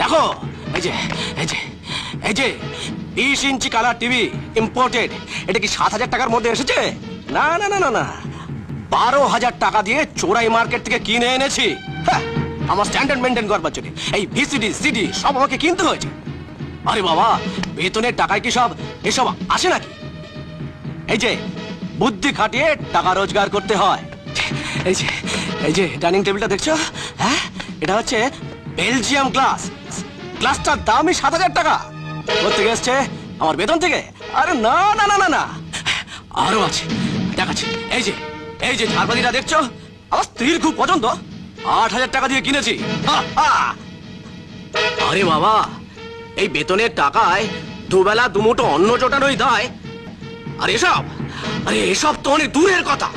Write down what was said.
দেখো এই যে এই যে এই যে বিশ ইঞ্চি কালার টিভি ইম্পোর্টেড এটা কি সাত হাজার টাকার মধ্যে এসেছে? না না না না না। বারো হাজার টাকা দিয়ে চোরাই মার্কেট থেকে কিনে এনেছি। হ্যাঁ, আমার স্ট্যান্ডার্ড মেনটেন করবার জন্য এই ভিসিডি সিডি সব আমাকে কিনতে হয়েছে। আরে বাবা বেতনের টাকায় কি সব এসব আসে নাকি? এই যে বুদ্ধি খাটিয়ে টাকা রোজগার করতে হয়। এই যে এই যে ডাইনিং টেবিলটা দেখছ? হ্যাঁ এটা হচ্ছে বেলজিয়াম গ্লাস। গ্লাসটার দামই সাত হাজার টাকা। কোথেকে এসছে? আমার বেতন থেকে? আরে না না না না না। আরও আছে। দেখাচ্ছি। এই যে এই যে ঝাড়বাতিটা দেখছ? আমার স্ত্রীর খুব পছন্দ। আট হাজার টাকা দিয়ে কিনেছি। আরে বাবা, এই বেতনের টাকায় দুবেলা দুমুটো অন্ন জোটানোই দায়। আর এসব? আরে এসব তো অনেক দূরের কথা।